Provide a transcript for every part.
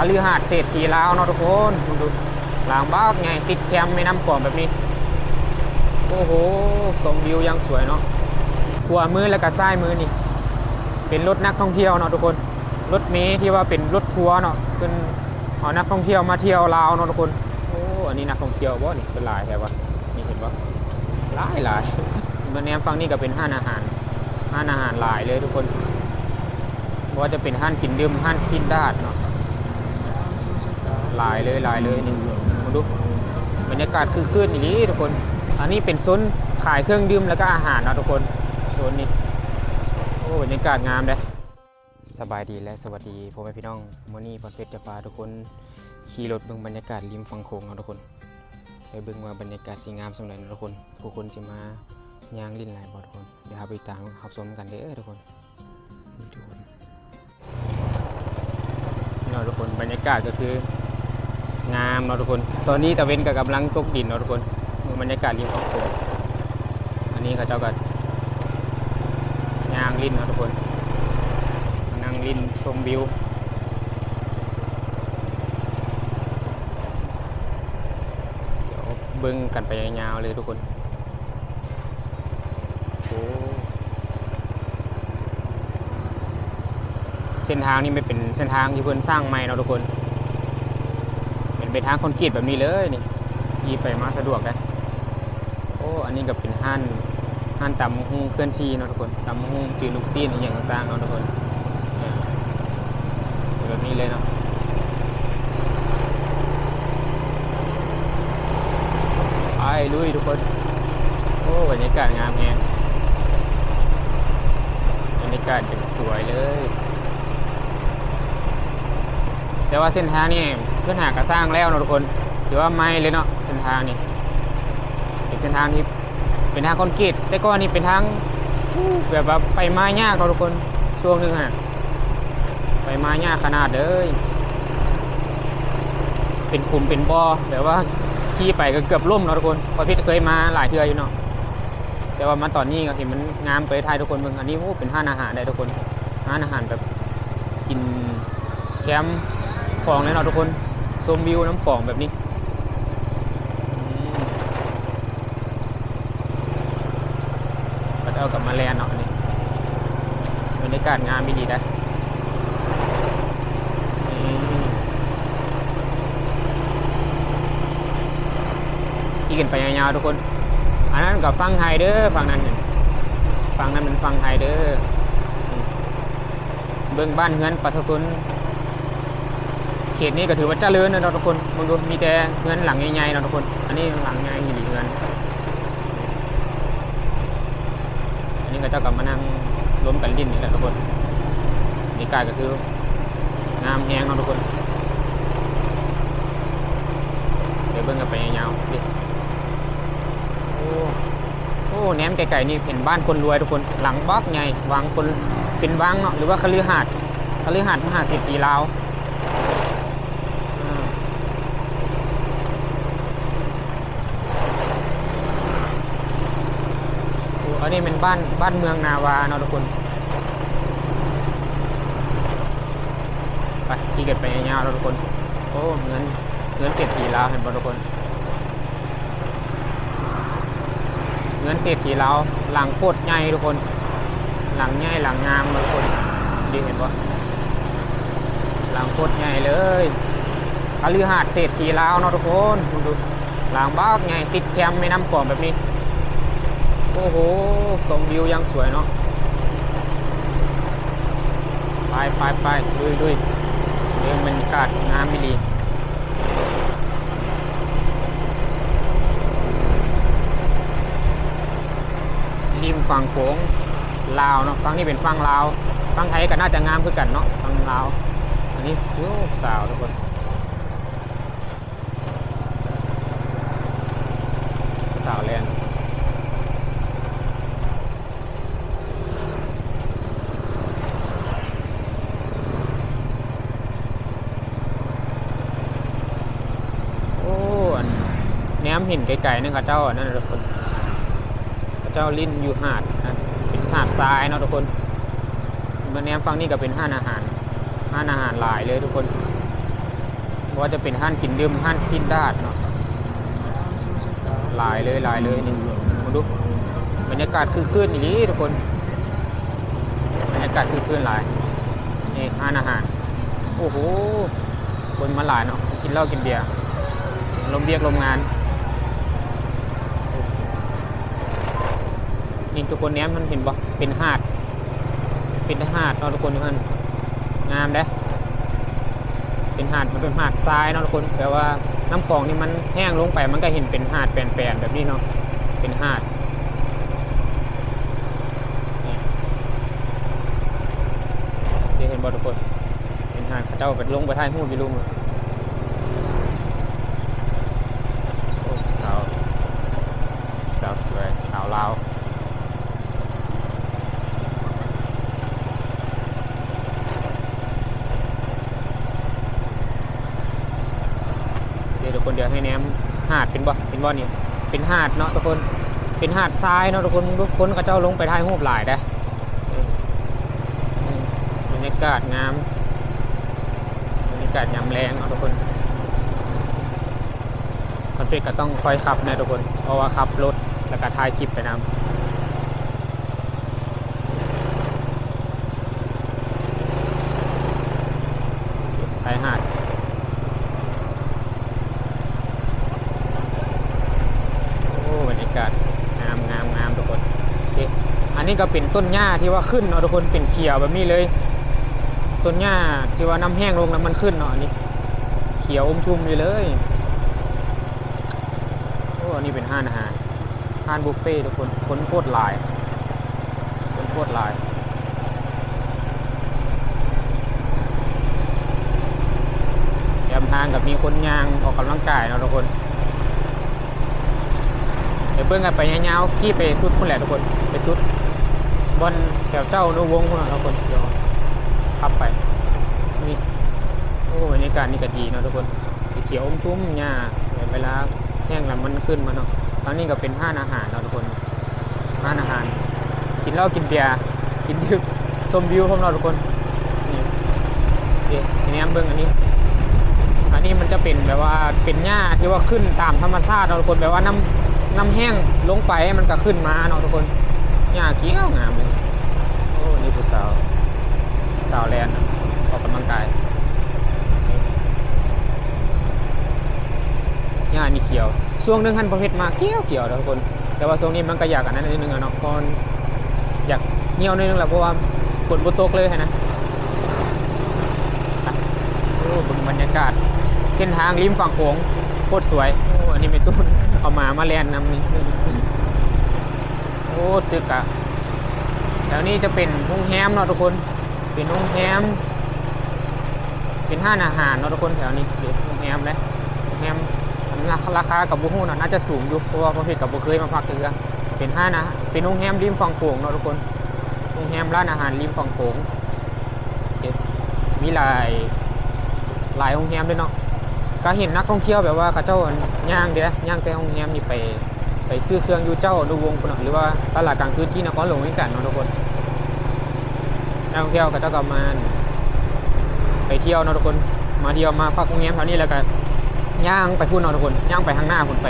คฤหาสน์เศรษฐีลาวเนาะทุกคนดูดูหลังบ้านไงติดแคมป์ไม่น้ำขวมแบบนี้ โอ้โหชมวิวยังสวยเนาะขวามือแล้วก็ซ้ายมือนี่ เป็นรถนักท่องเที่ยวเนาะทุกคน รถเมล์ที่ว่าเป็นรถทัวร์เนาะเป็นเอานักท่องเที่ยวมาเที่ยวลาวเนาะทุกคน โอ้อันนี้นักท่องเที่ยวบ่นี่เป็นหลายแถวะนี่เห็นปะหลายหลายมาแนมฟังนี่ก็เป็นห้านอาหารห้านอาหารหลายเลยทุกคนว่าจะเป็นห้านกินดื่มห้านชินดาดเนาะ ลายเลยลายเลยนี่มาดูบรรยากาศคือคืนอย่างนี้ทุกคน อันนี้เป็นโซนขายเครื่องดื่มแล้วก็อาหารนะทุกคนโซนนี้โอ้บรรยากาศงามเลยสบายดีและสวัสดีพ่อแม่พี่น้องมอนี้พอเพชรจะพาทุกคนขี่รถเบิ่งบรรยากาศริมฝั่งโขงนะทุกคนไปเบิ่งว่าบรรยากาศสีงามสำหรับทุกคนผู้คนสิมาย่างลิ้นหลายบ่ทุกคนเดี๋ยวเราไปตามรับชมกันเด้อทุกคนนี่ทุกคนเนาะทุกคนบรรยากาศก็คือ งามเนาะทุกคน ตอนนี้ตะเวนก็กำลังตกดินเนาะทุกคนบรรยากาศริมฝั่งโขงอันนี้เขาเจ้าก็ย่างลิ้นเนาะทุกคน นั่งลิ้นชมวิวเดี๋ยวเบิ้งกันไปยาวๆเลยทุกคนโอ้เส้นทางนี้ไม่เป็นเส้นทางที่เพิ่นสร้างใหม่เนาะทุกคน เป็นทางคอนกรีตแบบนี้เลยนี่ยีไปมาสะดวกนะโอ้ อันนี้ก็เป็นห้านห้านตำหูเคลื่อนที่นะทุกคนตำหูปีลูกซีนอย่างต่างๆนะทุกคนแบบนี้เลยเนาะไปลุยทุกคนโอ้บรรยากาศงามแฮงบรรยากาศเป็นสวยเลย แต่ว่าเส้นทางนี่ เพื่อนหากระสร้างแล้วนะทุกคนถือว่าไม่เลยเนาะเส้นทางนี่เป็นเส้นทางที่เป็นทางคอนกรีตแต่ก่อนนี่เป็นทางแบบว่าไปมายากเราทุกคนช่วงหนึงฮะไปมายากขนาดเลยเป็นคุมเป็นบ่อแบบว่าขี่ไปก็เกือบล่มเนาะทุกคนเพอพี่เคยมาหลายเทื่ออยู่เนาะแต่ว่ามาตอนนี้ก็เห็นมันงามไปไทยทุกคนเมืองอันนี้โอ้เป็นห้านอาหารได้ทุกคนห้านอาหารแบบกินแคมป์ของเลยเนาะทุกคน ชมวิวน้ำของแบบนี้ ก็จะเอากลับมาแลนเนาะอันนี่บรรยากาศงามไม่ดีนะขี่กันไปยาวๆทุกคน อันนั้นกับฟังไฮเด้อฟังนั้นน่ะฟังนั้นเป็นฟังไฮเด้อเบื้องบ้านเฮือนปัสสุน ขตนี้ก็ถือว่าเจริญนะเนาทุกคนมึงดูมีแต่เฮือนหลังใหญ่ๆเนาะทุกคน อันนี้หลังใหญ่อยู่ดีเฮือนอันนี้ก็เจ้ากลับมานั่งร่วมกันลิ้นนี่แหละทุกคนนี่กายก็คืองามแหงเนาะทุกคนเดี๋ยวเบิ่งกันไปยาวๆดิโอ้โอ้แหนมไก่ๆนี่เป็นบ้านคนรวยทุกคนหลังบล็อกใหญ่วางคนเป็นวังเนาะหรือว่าคฤหาสน์คฤหาสน์มหาเศรษฐีลาวอ่า โอ้อั นนี้เป็นบ้านบ้านเมืองนาวาเนาะทุกคนไปที่เกิดไปยาวๆเราทุกคน โอ้เงินเงินเศรษฐีลาวเห็นป่ทุกคนเงินเศรษฐีลาวหลังโคตรใหญ่ทุกคน หลังใหญ่หลังงามทุกคนดีเห็นป่ะหลังโคตรใหญ่เลยคฤหาสน์เศรษฐีลาวเนาะทุกคนดูหลังบ้าใหญ่ติดแคมป์ไม่น้ำขวมแบบนี้ โอ้โหชมวิวยังสวยเนาะไปไปไปลุยลุยเรื่องบรรยากาศงามไม่ดีริมฝั่งโขงลาวเนาะฝั่งนี้เป็นฝั่งลาวฝั่งไทยก็น่าจะงามคือกันเนาะฝั่งลาวอันนี้โอ้สาวทุกคนสาวแลนด์ โอ้อัน แหนมเห็นไกลๆนึงข้าเจ้านั่นนะทุกคนเจ้าลิ้นอยู่หาดนะเป็นหาดทรายเนาะทุกคนมาแนมฟังนี่ก็เป็นห้านอาหารห้านอาหารหลายเลยทุกคนว่าจะเป็นห้านกินดื่มห้านซินดาดเนาะหลายเลยหลายเลยนี่มาดูบรรยากาศคือคืนอย่างนี้ทุกคนบรรยากาศคือคืนหลายนี่ห้านอาหารโอ้โหคนมาหลายเนาะกินเหล้ากินเบียร์ลมเบียกลมงาน นี่ทุกคนเนี้ยมันเห็นบ่เป็นหาด เป็นหาดเนาะทุกคนทุกท่านงามเด้เป็นหาดมันเป็นหาดทรายเนาะทุกคนแต่ว่าน้ำคลองนี่มันแห้งลงไปมันก็เห็นเป็นหาดแปลนๆแบบนี้เนาะเป็นหาดเห็นบ่ทุกคนเป็นหาดเขาเจ้าไปลงไปท้ายหูไปลุงโอ้สาว สาวสวย สาวลาว เดี๋ยวทุ กคนเดี๋ยวให้แนมหาดเป็นบ่เป็นบ่นี่เป็นหาดเนาะทุกคนเป็นหาดทรายเนาะทุกคนทุกคนเขาเจ้าลงไปถ่ายรูปหลายได้บรรยากาศงามบรรยากาศยามแรงเนาะทุกคนคอนเฟกก็ต้องคอยขับนะทุกคนเพราะว่าขับรถแล้วก็ถ่ายคลิปไปนำชายหาด โอ้บรรยากาศงามงามงามทุกคนโอเคอั นี้ก็เป็นต้นหญ้าที่ว่าขึ้นเนาะทุกคนเป็นเขียวแบบนี้เลย ต้นหญ้าที่ว่าน้ำแห้งลงแล้วมันขึ้นเนาะอันนี้เขียวอมชุ่มอยู่เลยโอ้อันนี้เป็นห้านอาหารห้านบุฟเฟ่ทุกคนคนโคตรหลายคนโคตรหลายแถมทางกับมีคนยางออกกำลังกายเนาะทุกคนเดี๋ยวเบิ่งกันไปยาวๆขี่ไปสุดพุ่นแหละทุกคนไปสุด บนแถวเจ้านุวงพุ่นน่ะทุกคนเดี๋ยวขับไปนี่โอ้บรรยากาศนี่ก็ดีเนาะทุกคนสีเขียวอมชุ่มหญ้าเวลาแห้งแล้วมันขึ้นมาเนาะตอนนี้ก็เป็นห้านอาหารเนาะทุกคนห้านอาหาร กินเหล้ากินเบียร์กินดื่มชมวิวพร้อมเราทุกคนนี่เดี๋ยวนี้เบิ่งอันนี้อันนี้มันจะเป็นแบบว่าเป็นหญ้าที่ว่าขึ้นตามธรรมชาติเนาะทุกคนแบบว่าน้ำน้ำแห้งลงไปมันก็ขึ้นมาเนาะทุกคน หญ้าเกี้ยวงามเลยโอ้นี่ผู้สาวสาวแลนด์อะออกกำลังกายหญ้านี่เขียวช่วงหนึงหันประเภทมาเขียวเขียวเนาะทุกคน แต่ว่าช่วงนี้มันก็อยากอันนั้นนิดนึงอะเนาะเพราะอยากเหี่ยวนิดนึงแหละเพราะว่าฝนบนตกเลยนะอะโอ้เบิ่งบรรยากาศ เส้นทางริมฝั่งโขงโคตรสวยโอ้อันนี้ไม่ตุ้นเอาหมามาแลนนำนี่ โอ้ตึกอะแถวนี้จะเป็นโรงแรมเนาะทุกคน เป็นโรงแรมเป็นห้านอาหารเนาะทุกคนแถวนี้เดี๋ยวโรงแรมเลยโรงแรมราคาราคากับบุฮูเนาะน่าจะสูงอยู่เพราะว่าประเภทกับบุเคยมาพักเถือเป็นห้านอาเป็นโรงแรมริมฝั่งโขงเนาะทุกคนโรงแรมร้านอาหารริมฝั่งโขงมีหลายหลายโรงแรมด้วยเนาะก็เห็นนักท่องเที่ยวแบบว่าเขาเจ้าย่างเด้ย่างแต่โรงแรมนี่ไป ไปซื้อเครื่องอยู่เจ้าดูวงพุ่นหรือว่าตลาดกลางคืนที่นครหลวงเวียงจันทน์เนาะทุกคนนักท่องเที่ยวเขาเจ้าก็มาไปเที่ยวเนาะทุกคน มาเที่ยวมาพักโรงแรมแถวนี้แล้วก็ย่างไปพูดเนาะทุกคนย่างไปข้างหน้าพุ่นไป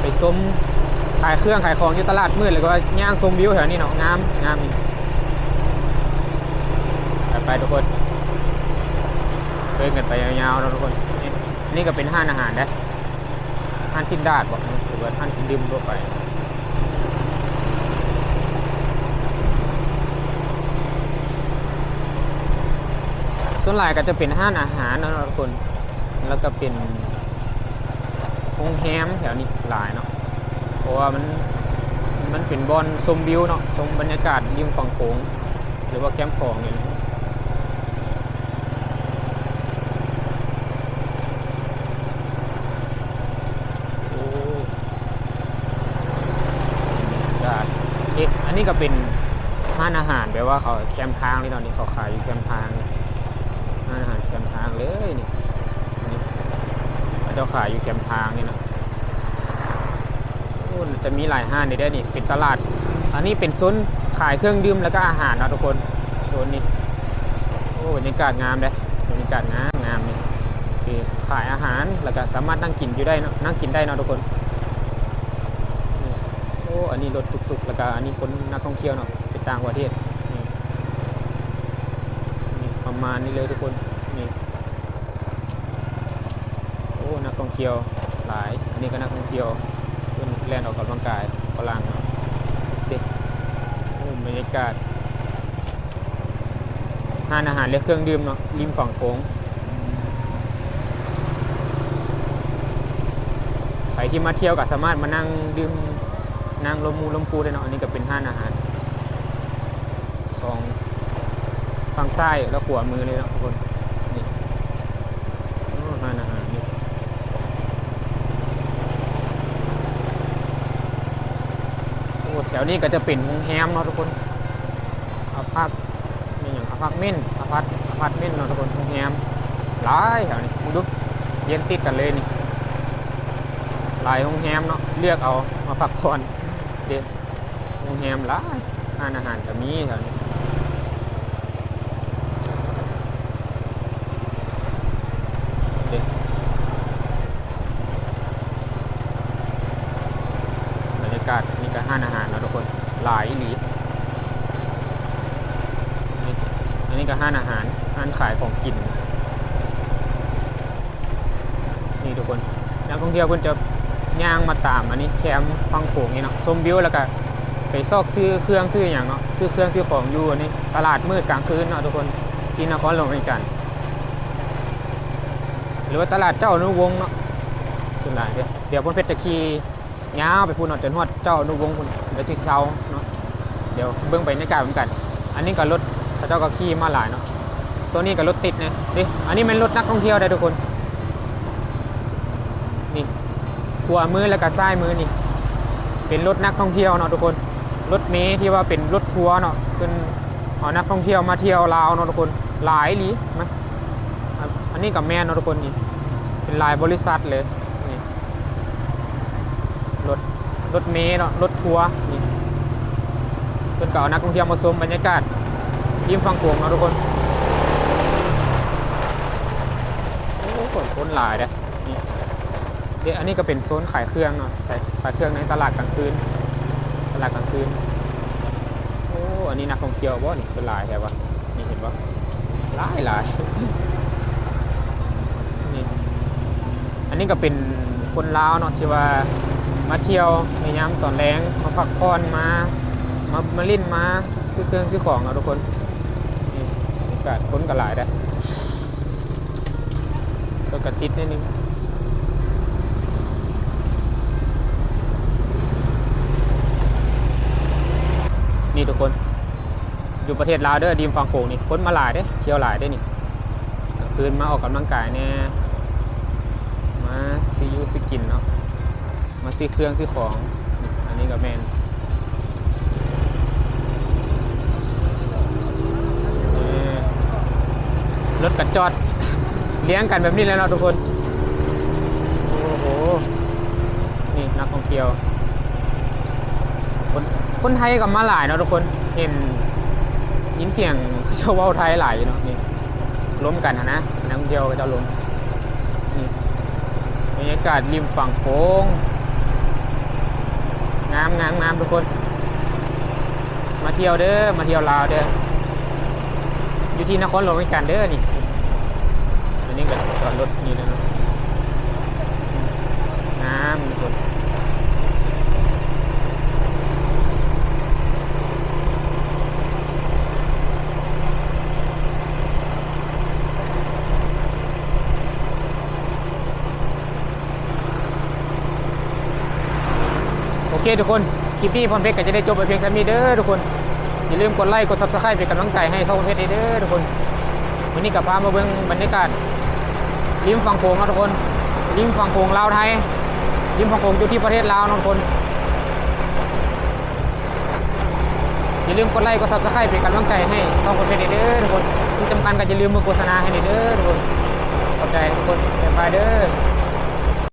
ไปซุ้มขายเครื่องขายของอยู่ตลาดมืดแล้วก็ย่างชมวิวแถวนี้เนาะงามงามไปทุกคนเดินกันไปยาวๆนะทุกคนนี่นี่ก็เป็นห้านอาหารนะ ห้านซินดาดบอกนะหรือว่าห้านกินดื่มทั่วไปส่วนหลายก็จะเป็นห้านอาหารนะทุกคน แล้วก็เป็นโรงแรมแถวนี้หลายเนาะ เพราะว่ามันมันเป็นบอลชมวิวเนาะชมบรรยากาศริมฝั่งโขงหรือว่าแคมป์ฟองเนี่ยนะ โอ้จ้าเอ๊ะอันนี้ ก็เป็นร้านอาหารแบบว่าเขาแคมป์ทางนี่ตอนนี้เขาขายอยู่แคมป์ทางร้านอาหารแคมป์ทางเลยนี่อันนี้เขาจะขายอยู่แคมป์ทางนี่นะจะมีหลายห้างในเด้นี่เป็นตลาด อันนี้เป็นโซนขายเครื่องดื่มแล้วก็อาหารนะทุกคนโซนนี้โอ้บรรยากาศงามเลยบรรยากาศงามงามนี่นี่ขายอาหารแล้วก็สามารถนั่งกินอยู่ได้นั่งกินได้นะทุกคน อ้อันนี้รถตุกๆแล้วก็อันนี้คนนักท่องเที่ยวเนาะไปต่างประเทศนี่นี่ประมาณนี้เลยทุกคนนี่โอ้นักท่องเที่ยวหลายอันนี้ก็นักท่องเที่ยวเพื่อนแล่นออกกำลังกายฝรั่งเนาะเด็กโอ้บรรยากาศทานอาหารและเครื่องดื่มเนาะริมฝั่งโค้งใครที่มาเที่ยวก็สามารถมานั่งดื่ม นั่งลมมูลมพูได้เนาะอันนี้ก็เป็นห้านอาหารสองฝั่งซ้ายแล้วขวามือเลยเนาะทุกคนนี่ห้านอาหารนี่โอ้แถวนี้ก็จะเป็นโรงแรมเนาะทุกคนอาพาร์ตนี่อย่างอาพาร์ตเมนต์อาพาร์ตอาพาร์ตเมนต์เนาะทุกคนโรงแรมหลายแถวนี้มึงดูเย็นติดกันเลยนี่หลายโรงแรมเนาะเลือกเอามาพักผ่อน เด็ดโรงแรมหลายร้านอาหารก็มีแถวนี้เด็ดบรรยากาศนี่ก็ห้านอาหารนะทุกคนหลายหรี่อันนี้ก็ห้านอาหารห้านขายของกินนี่ทุกคนนักท่องเที่ยวเพิ่นจะ ย่างมาตามอันนี้แคมฟังโขงนี่เนาะชมวิวแล้วก็ไปซอกซื้อเครื่องซื้ออย่างเนาะซื้อเครื่องซื้อของอยู่อันนี้ตลาดมืดกลางคืนเนาะทุกคนที่นครหลวงจันทน์หรือว่าตลาดเจ้าอนุวงศ์เนาะขึ้นหลายเดี๋ยวเดี๋ยวพ่นเพชรจะขี่ยาวไปพูดเนาะจนฮอดเจ้าอนุวงศ์พุ่นเดี๋ยวสิเซาเนาะเดี๋ยวเบิ่งไปในกาเหมือนกัน อันนี้ก็รถเขาเจ้าก็ขี่มาหลายเนาะโซนนี้ก็รถติดนะดิอันนี้เป็นรถนักท่องเที่ยวได้ทุกคนนี่ ขวามือแล้วก็ซ้ายมือนี่ เป็นรถนักท่องเที่ยวเนาะทุกคน รถเมล์ที่ว่าเป็นรถทัวร์เนาะเป็นเอานักท่องเที่ยวมาเที่ยวลาวเนาะทุกคน หลายหลีนะอันนี้กับแม่นเนาะทุกคนนี่ เป็นลายบริษัทเลยนี่รถรถเมล์เนาะรถทัวร์นี่เพิ่นก็เอานักท่องเที่ยวมาชมบรรยากาศริมฝั่งโขงเนาะทุกคนโอ้คนคนหลายเด้ เดี๋ยอันนี้ก็เป็นโซนขายเครื่องเนาะใช่ขายเครื่องในตลาดกลางคืน ตลาดกลางคืน โอ้ อันนี้นักท่องเที่ยวบ่นี่เป็นหลายแค่วะนี่เห็นปะหลายหลายนี่ อันนี้ก็เป็นคนลาวเนาะที่ว่ามาเที่ยวในยามตอนแรงมาพักผ่อนมา มามาเล่นมาซื้อเครื่องซื้อของเนาะทุกคน นี่บรรยากาศคนก็หลายได้ก็กระติดนิดนึง นี่ทุกคน อยู่ประเทศลาวเด้อดีมฟังโขงนี่คนมาหลายเด้เที่ยวหลายได้นี่คืนมาออกกำลังกายแน่มาซื้ออยูซื้กินเนาะมาซื้เครื่องซื้ของนี่อันนี้ก็แมนรถกระจอดเลี้ยงกันแบบนี้แล้วเนาะทุกคน โอ้โห นี่นักท่องเที่ยวคน คนไทยกับมาหลายเนาะทุกคนเห็นยินเสียงเขาเจ้าว่าไทยหลายเนาะนี่ล้มกันหั้นะนักเที่ยวก็จะล้มนี่บรรยากาศริมฝั่งโค้งงามงามงามทุกคน มาเที่ยวเด้อมาเที่ยวลาวเด้ออยู่ที่นครหลวงเวียงจันเด้อนี่อันนี้ก็จอดรถนี่แล้วเนาะงามทุกคน อเคทุกคน คลิปนี้พรเพชรก็จะได้จบไปเพียงแค่นี้เด้อทุกคน อย่าลืมกดไลค์ กดซับสไครป์เป็นกำลังใจให้ช่องพรเพชรเด้อทุกคน วันนี้กับพามาเบิ่งบรรยากาศริมฝั่งโขงนะทุกคนริมฝั่งโขงลาวไทยริมฝั่งโขงอยู่ที่ประเทศลาวนะทุกคน อย่าลืมกดไลค์ กดซับสไครป์เป็นกำลังใจให้ช่องพรเพชรเด้อทุกคนที่สำคัญก็อย่าลืมมือโฆษณาให้เด้อทุกคนขอบใจทุกคนบ๊ายบายเด้อ